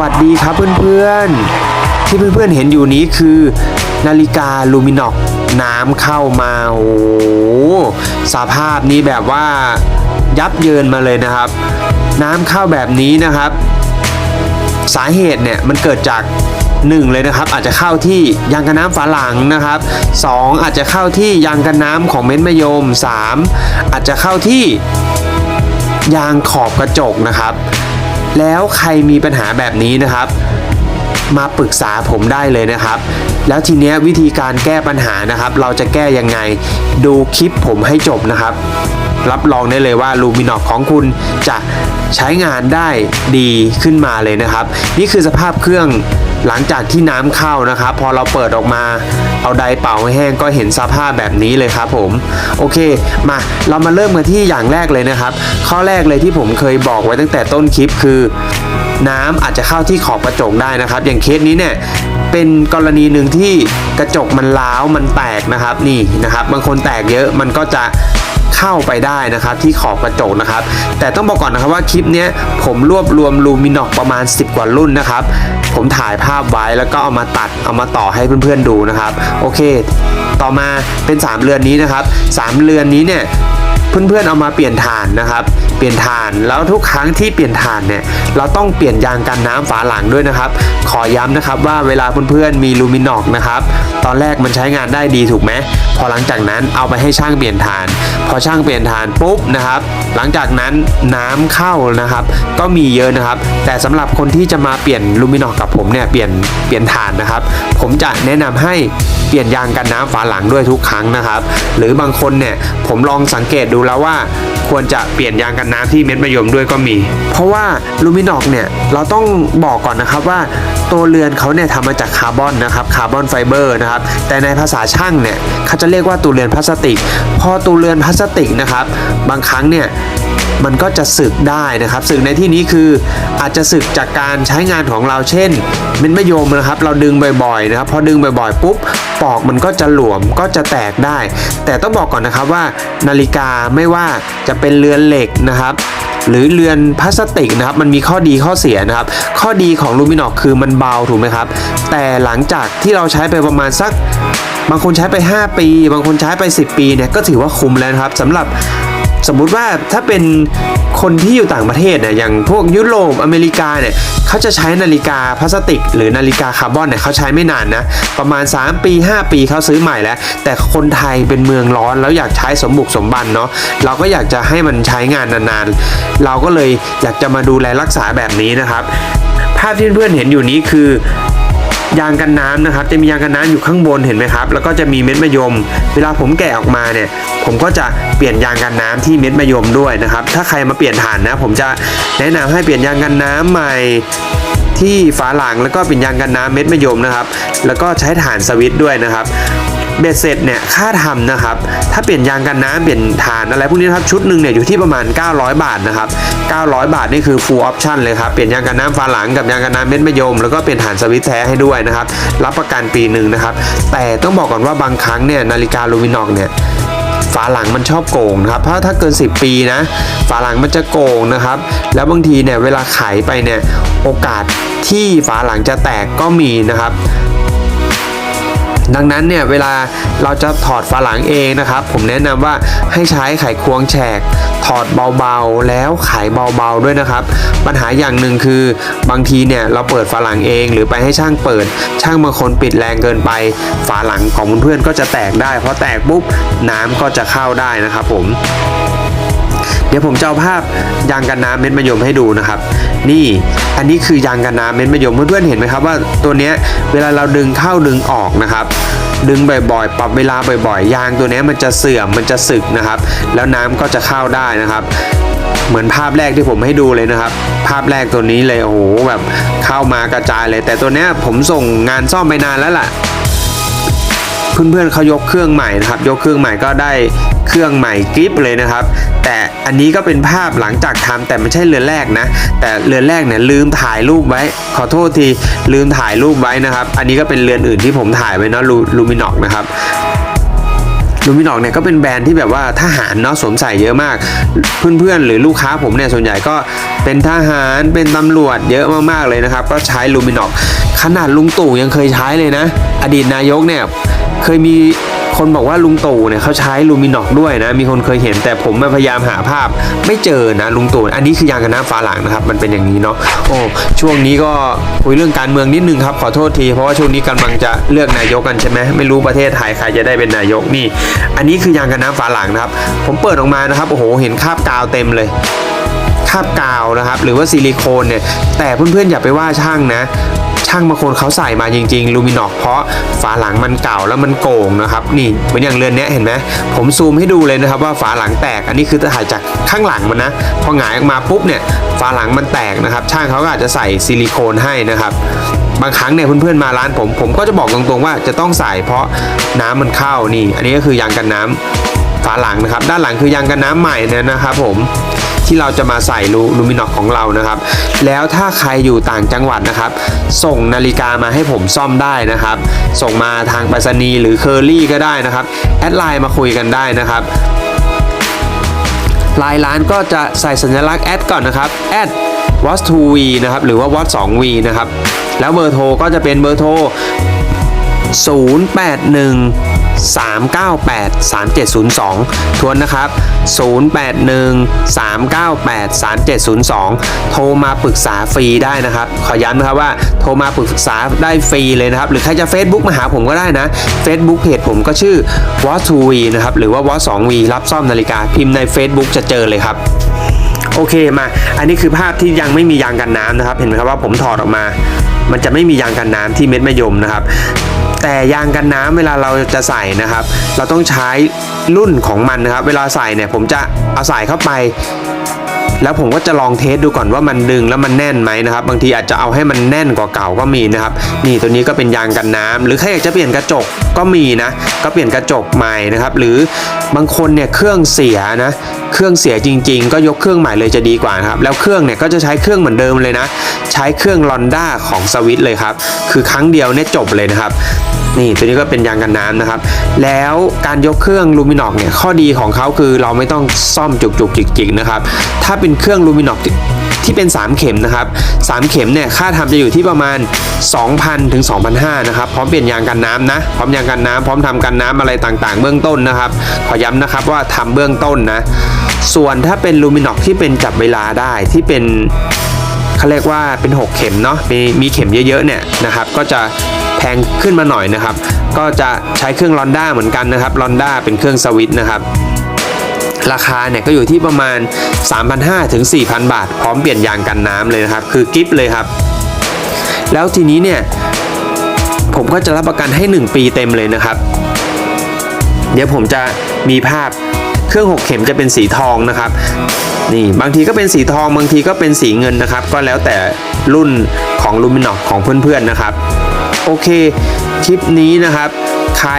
วัสดีครับเพื่อนๆ ที่เพื่อนๆเห็นอยู่นี้คือ นาฬิกาลูมินอกน้ำเข้ามาโอ้โหสภาพนี้แบบว่ายับเยินมาเลยนะครับ น้ำเข้าแบบนี้นะครับ สาเหตุเนี่ยมันเกิดจาก1เลยนะครับอาจจะเข้าที่ยางกันน้ำฝาหลังนะครับ 2 อาจจะเข้าที่ยางกันน้ำของเม็ดมะยม 3 อาจจะเข้าที่ยางขอบกระจกนะครับ แล้วใครมีปัญหาแบบนี้นะครับ มาปรึกษาผมได้เลยนะครับ แล้วทีเนี้ยวิธีการแก้ปัญหานะครับ เราจะแก้ยังไงดูคลิปผมให้จบนะครับ รับรองได้เลยว่าลูมินอกของคุณจะใช้งานได้ดีขึ้นมาเลยนะครับ นี่คือสภาพเครื่องหลังจากที่น้ำเข้านะครับ พอเราเปิดออกมา เอาไดร์เป่าให้แห้งก็เห็นสภาพแบบนี้เลยครับผม โอเค มาเรามาเริ่มกันที่อย่างแรกเลยนะครับ ข้อแรกเลยที่ผมเคยบอกไว้ตั้งแต่ต้นคลิปคือ น้ำอาจจะเข้าที่ขอบกระจกได้นะครับ อย่างเคสนี้เนี่ยเป็นกรณีหนึ่งที่กระจกมันร้าวมันแตกนะครับนี่นะครับ บางคนแตกเยอะมันก็จะ เข้าไปได้นะครับที่ขอบกระจกนะครับ แต่ต้องบอกก่อนนะครับว่าคลิปนี้ผมรวบรวมลูมินอกประมาณ 10 กว่ารุ่นนะครับ ผมถ่ายภาพไว้แล้วก็เอามาตัดเอามาต่อให้เพื่อนๆดูนะครับ โอเค ต่อมาเป็น 3 เรือนนี้นะครับ 3 เรือนนี้เนี่ย เพื่อนๆเอามาเปลี่ยนฐานนะครับ เปลี่ยนฐานแล้วทุกครั้งที่เปลี่ยนฐานเนี่ยเราต้องเปลี่ยนยางกันน้ำฝาหลังด้วยนะครับ ขอย้ำนะครับว่าเวลาเพื่อนๆมีลูมินอกนะครับตอนแรกมันใช้งานได้ดีถูกไหมพอหลังจากนั้นเอาไปให้ช่างเปลี่ยนฐาน พอช่างเปลี่ยนฐานปุ๊บนะครับ หลังจากนั้นน้ำเข้านะครับ ก็มีเยอะนะครับ แต่สำหรับคนที่จะมาเปลี่ยนลูมินอกกับผมเนี่ยเปลี่ยนเปลี่ยนฐานนะครับ ผมจะแนะนำให้เปลี่ยนยางกันน้ำฝาหลังด้วยทุกครั้งนะครับ หรือบางคนเนี่ยผมลองสังเกตดูแล้วว่าควรจะเปลี่ยนยางกันน้ำที่เม็ดมะยมด้วยก็มี เพราะว่าลูมินอกเนี่ยเราต้องบอกก่อนนะครับว่าตัวเรือนเขาเนี่ยทำมาจากคาร์บอนนะครับคาร์บอนไฟเบอร์นะครับแต่ในภาษาช่างเนี่ยเขาจะเรียกว่าตัวเรือนพลาสติก พอตัวเรือนพลาสติกนะครับบางครั้งเนี่ยมันก็จะสึกได้นะครับสึกในที่นี้คืออาจจะสึกจากการใช้งานของเราเช่นเม็ดมะยมนะครับ เราดึงบ่อยๆนะครับพอดึงบ่อยๆปุ๊บ ปอกมันก็จะหลวมก็จะแตกได้ แต่ต้องบอกก่อนนะครับว่า นาฬิกาไม่ว่าจะเป็นเรือนเหล็กนะครับหรือเรือนพลาสติกนะครับมันมีข้อดีข้อเสียนะครับ ข้อดีของลูมินอกคือมันเบาถูกไหมครับ แต่หลังจากที่เราใช้ไปประมาณสัก บางคนใช้ไป 5 ปี บางคนใช้ไป 10 ปีเนี่ยก็ถือว่าคุ้มแล้วนะครับสำหรับ สมมุติว่าถ้าเป็นคนที่อยู่ต่างประเทศเนี่ยอย่างพวกยุโรปอเมริกาเนี่ยเขาจะใช้นาฬิกาพลาสติก หรือนาฬิกาคาร์บอนเนี่ยเขาใช้ไม่นานนะประมาณ 3 ปี 5 ปีเขาซื้อใหม่แล้ว แต่คนไทยเป็นเมืองร้อนแล้วอยากใช้สมบุกสมบันเนาะเราก็อยากจะให้มันใช้งานนานๆ เราก็เลยอยากจะมาดูแลรักษาแบบนี้นะครับ ภาพที่เพื่อนๆเห็นอยู่นี้คือ ยางกันน้ำนะครับ จะมียางกันน้ำอยู่ข้างบนเห็นไหมครับ แล้วก็จะมีเม็ดมะยม เวลาผมแกะออกมาเนี่ย ผมก็จะเปลี่ยนยางกันน้ำที่เม็ดมะยมด้วยนะครับ ถ้าใครมาเปลี่ยนฐานนะ ผมจะแนะนำให้เปลี่ยนยางกันน้ำใหม่ที่ฝาหลังแล้วก็เปลี่ยนยางกันน้ำเม็ดมะยมนะครับ แล้วก็ใช้ฐานสวิตด้วยนะครับ บ็ดเสร็จเนี่ยค่าทำนะครับ ถ้าเปลี่ยนยางกันน้ำเปลี่ยนฐานอะไรพวกนี้ครับชุดหนึ่งเนี่ยอยู่ที่ประมาณ 900 บาทนะครับ 900 บาทนี่คือ full option เลยครับ เปลี่ยนยางกันน้ำฝาหลังกับยางกันน้ำเม็ดมะยม แล้วก็เปลี่ยนฐานสวิตช์แท้ให้ด้วยนะครับ รับประกันปีหนึ่งนะครับ แต่ต้องบอกก่อนว่าบางครั้งเนี่ยนาฬิกาลูมินอกเนี่ยฝาหลังมันชอบโกงนะครับ เพราะถ้าเกิน 10 ปีนะ ฝาหลังมันจะโกงนะครับ แล้วบางทีเนี่ยเวลาไขไปเนี่ยโอกาสที่ฝาหลังจะแตกก็มีนะครับ ดังนั้นเนี่ยเวลาเราจะถอดฝาหลังเองนะครับ ผมแนะนำว่าให้ใช้ไขควงแฉก ถอดเบาๆ แล้วไขเบาๆด้วยนะครับ ปัญหาอย่างหนึ่งคือบางทีเนี่ยเราเปิดฝาหลังเอง หรือไปให้ช่างเปิด ช่างบางคนปิดแรงเกินไป ฝาหลังของเพื่อนๆก็จะแตกได้เพราะแตกปุ๊บน้ำก็จะเข้าได้นะครับผม เดี๋ยวผมจะเอาภาพยางกันน้ำเม็ดมะยมให้ดูนะครับ นี่อันนี้คือยางกันน้ำเม็ดมะยมเพื่อนๆเห็นไหมครับว่าตัวเนี้ยเวลาเราดึงเข้าดึงออกนะครับดึงบ่อยๆ ปรับเวลาบ่อยๆ ยางตัวนี้มันจะเสื่อม มันจะสึกนะครับ แล้วน้ำก็จะเข้าได้นะครับ เหมือนภาพแรกที่ผมให้ดูเลยนะครับ ภาพแรกตัวนี้เลย โอ้โห แบบเข้ามากระจายเลย แต่ตัวนี้ผมส่งงานซ่อมไปนานแล้วล่ะ เพื่อนๆเขายกเครื่องใหม่นะครับ ยกเครื่องใหม่ก็ได้ เครื่องใหม่กริปเลยนะครับ แต่อันนี้ก็เป็นภาพหลังจากทำแต่ไม่ใช่เรือนแรกนะ แต่เรือนแรกเนี่ยลืมถ่ายรูปไว้ ขอโทษทีลืมถ่ายรูปไว้นะครับ อันนี้ก็เป็นเรือนอื่นที่ผมถ่ายไว้เนาะลูลูมินอกนะครับลูมินอกเนี่ยก็เป็นแบรนด์ที่แบบว่าทหารเนาะสวมใส่เยอะมาก เพื่อนๆ หรือลูกค้าผมเนี่ยส่วนใหญ่ก็เป็นทหารเป็นตำรวจเยอะมากๆเลยนะครับ ก็ใช้ลูมินอกขนาดลุงตู่ยังเคยใช้เลยนะ อดีตนายกเนี่ยเคยมี คนบอกว่าลุงตู่เนี่ยเขาใช้ลูมินอกด้วยนะ มีคนเคยเห็นแต่ผมพยายามหาภาพไม่เจอนะลุงตู่อันนี้คือยางกันน้ำฟ้าหลังนะครับ มันเป็นอย่างนี้เนาะโอ้ช่วงนี้ก็คุยเรื่องการเมืองนิดนึงครับขอโทษที เพราะว่าช่วงนี้กำลังจะเลือกนายกกันใช่ไหมไม่รู้ประเทศไทยใครจะได้เป็นนายกนี่ อันนี้คือยางกันน้ำฟ้าหลังนะครับ ผมเปิดออกมานะครับโอ้โหเห็นคาบกาวเต็มเลยคาบกาวนะครับหรือว่าซิลิโคนเนี่ยแต่เพื่อนๆอย่าไปว่าช่างนะ ช่างบางคนเขาใส่มาจริง ๆ ลูมินอกเพราะฝาหลังมันเก่าแล้วมันโก่งนะครับ นี่เหมือนอย่างเรือนนี้เห็นไหมผมซูมให้ดูเลยนะครับว่าฝาหลังแตก อันนี้คือถ่ายจากข้างหลังมันนะ พอหงายออกมาปุ๊บเนี่ยฝาหลังมันแตกนะครับ ช่างเขาก็อาจจะใส่ซิลิโคนให้นะครับบางครั้งเนี่ยเพื่อนๆมาร้านผม ผมก็จะบอกตรงๆว่าจะต้องใส่เพราะน้ำมันเข้านี่ อันนี้ก็คือยางกันน้ำฝาหลังนะครับ ด้านหลังคือยางกันน้ำใหม่เนี่ยนะครับผม ที่เราจะมาใส่ลูลูมินอกของเรานะครับ แล้วถ้าใครอยู่ต่างจังหวัดนะครับ ส่งนาฬิกามาให้ผมซ่อมได้นะครับ ส่งมาทางไปรษณีย์หรือเคอรี่ก็ได้นะครับแอดไลน์มาคุยกันได้นะครับลายร้านก็จะใส่สัญลักษณ์แอดก่อนนะครับแอด w a t 2v นะครับหรือว่า w a t 2v นะครับ แล้วเบอร์โทรก็จะเป็นเบอร์โทร 081 398 3702 ทวนนะครับ 081 398 3702 โทรมาปรึกษาฟรีได้นะครับ ขอย้ำนะครับว่าโทรมาปรึกษาได้ฟรีเลยนะครับ หรือใครจะ Facebook มาหาผมก็ได้นะ Facebook เพจผมก็ชื่อ w a t 2V นะครับหรือว่า w a t 2V รับซ่อมนาฬิกาพิมพ์ใน Facebook จะเจอเลยครับโอเคมา อันนี้คือภาพที่ยังไม่มียางกันน้ำนะครับ เห็นไหมครับว่าผมถอดออกมา มันจะไม่มียางกันน้ำที่เม็ดมะยมนะครับ แต่ยางกันน้ำเวลาเราจะใส่นะครับ เราต้องใช้รุ่นของมันนะครับ เวลาใส่เนี่ยผมจะเอาใส่เข้าไป แล้วผมก็จะลองเทสดูก่อนว่ามันดึงแล้วมันแน่นไหมนะครับ บางทีอาจจะเอาให้มันแน่นกว่าเก่าก็มีนะครับ นี่ตัวนี้ก็เป็นยางกันน้ำหรือใครอยากจะเปลี่ยนกระจกก็มีนะ ก็เปลี่ยนกระจกใหม่นะครับ หรือบางคนเนี่ยเครื่องเสียนะ เครื่องเสียจริง ๆ ก็ยกเครื่องใหม่เลยจะดีกว่าครับ แล้วเครื่องเนี่ยก็จะใช้เครื่องเหมือนเดิมเลยนะ ใช้เครื่องลอนด้าของสวิตเลยครับ คือครั้งเดียวเนี่ยจบเลยนะครับนี่ตัวนี้ก็เป็นยางกันน้ำนะครับ แล้วการยกเครื่องลูมินอกเนี่ยข้อดีของเขาคือเราไม่ต้องซ่อมจุกจุกจิกจิกๆนะครับ ถ้าเป็นเครื่องลูมินอกที่เป็น 3 เข็มนะครับ3เข็มเนี่ยค่าทำจะอยู่ที่ประมาณ 2,000ถึง2,500นะครับพร้อมเปลี่ยนยางกันน้ำนะพร้อมยางกันน้ำพร้อมทำกันน้ำอะไรต่างๆ เบื้องต้นนะครับ ขอย้ำนะครับว่าทำเบื้องต้นนะ ส่วนถ้าเป็นลูมินอกที่เป็นจับเวลาได้ที่เป็นเขาเรียกว่าเป็น 6 เข็มเนาะมีมีเข็มเยอะๆเนี่ยนะครับก็จะแพงขึ้นมาหน่อยนะครับ ก็จะใช้เครื่องลอนด้าเหมือนกันนะครับลอนด้าเป็นเครื่องสวิต์นะครับ ราคาเนี่ยก็อยู่ที่ประมาณ 3,500ถึง4,000 บาท พร้อมเปลี่ยนยางกันน้ำเลยนะครับ คือกิฟต์เลยครับ แล้วทีนี้เนี่ย ผมก็จะรับประกันให้ 1 ปีเต็มเลยนะครับ เดี๋ยวผมจะมีภาพเครื่อง6เข็มจะเป็นสีทองนะครับนี่บางทีก็เป็นสีทองบางทีก็เป็นสีเงินนะครับ ก็แล้วแต่รุ่นของลูมินอกของเพื่อนๆนะครับ โอเค คลิปนี้นะครับ ใคร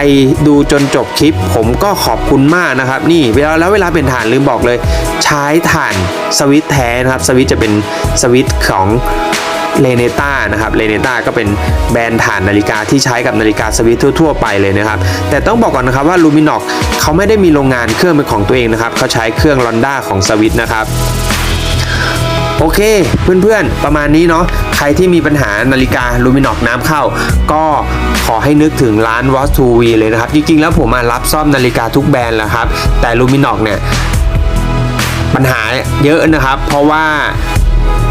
ดูจนจบคลิป ผมก็ขอบคุณมากนะครับ นี่เวลาแล้วเวลาเป็นฐานลืมบอกเลย ใช้ถ่านสวิตแท้นะครับ สวิตจะเป็นสวิตของเลเนต้านะครับเลเนต้าก็เป็นแบรนด์ฐานนาฬิกาที่ใช้กับนาฬิกาสวิตทั่ว ๆ ไปเลยนะครับ แต่ต้องบอกก่อนนะครับว่าลูมินอกเขาไม่ได้มีโรงงานเครื่องเป็นของตัวเองนะครับเขาใช้เครื่องลอนด้าของสวิตนะครับ โอเค เพื่อนๆ ประมาณนี้เนาะใครที่มีปัญหานาฬิกาลูมินอกน้ำเข้า ก็ขอให้นึกถึงร้าน w a t 2 v เลยนะครับ จริงๆ แล้วผมมารับซ่อมนาฬิกาทุกแบรนด์แล้วครับ แต่ลูมินอกเนี่ยปัญหาเยอะนะครับ เพราะว่า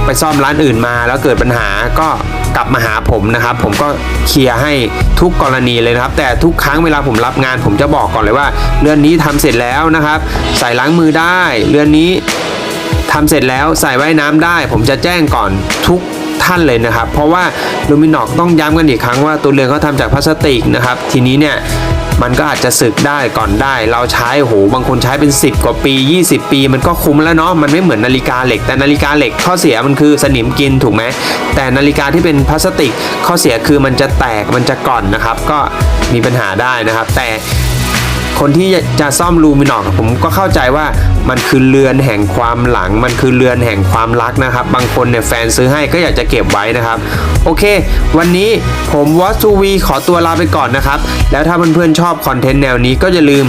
ไปซ่อมร้านอื่นมาแล้วเกิดปัญหาก็กลับมาหาผมนะครับ ผมก็เคลียร์ให้ทุกกรณีเลยนะครับ แต่ทุกครั้งเวลาผมรับงาน ผมจะบอกก่อนเลยว่า เรือนนี้ทำเสร็จแล้วนะครับ ใส่ล้างมือได้ เรือนนี้ ทำเสร็จแล้วใส่ไว้น้ำได้ ผมจะแจ้งก่อนทุกท่านเลยนะครับ เพราะว่าลูมินอกต้องย้ำกันอีกครั้งว่าตัวเรือนเขาทำจากพลาสติกนะครับ ทีนี้เนี่ยมันก็อาจจะสึกได้ก่อนได้ เราใช้โหบางคนใช้เป็น 10 กว่าปี 20 ปี มันก็คุ้มแล้วเนาะมันไม่เหมือนนาฬิกาเหล็ก แต่นาฬิกาเหล็กข้อเสียมันคือสนิมกินถูกไหมแต่นาฬิกาที่เป็นพลาสติกข้อเสียคือมันจะแตกมันจะก่อนนะครับ ก็มีปัญหาได้นะครับ แต่ คนที่จะซ่อมลูมินอกผมก็เข้าใจว่ามันคือเรือนแห่งความหลัง มันคือเรือนแห่งความรักนะครับ บางคนเนี่ยแฟนซื้อให้ก็อยากจะเก็บไว้นะครับ โอเค วันนี้ผมวอสูวีขอตัวลาไปก่อนนะครับ แล้วถ้าเพื่อนๆชอบคอนเทนต์แนวนี้ก็อย่าลืม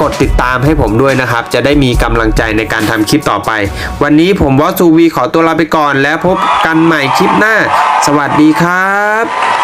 กดติดตามให้ผมด้วยนะครับ จะได้มีกำลังใจในการทำคลิปต่อไป วันนี้ผมวอสูวีขอตัวลาไปก่อน แล้วพบกันใหม่คลิปหน้า สวัสดีครับ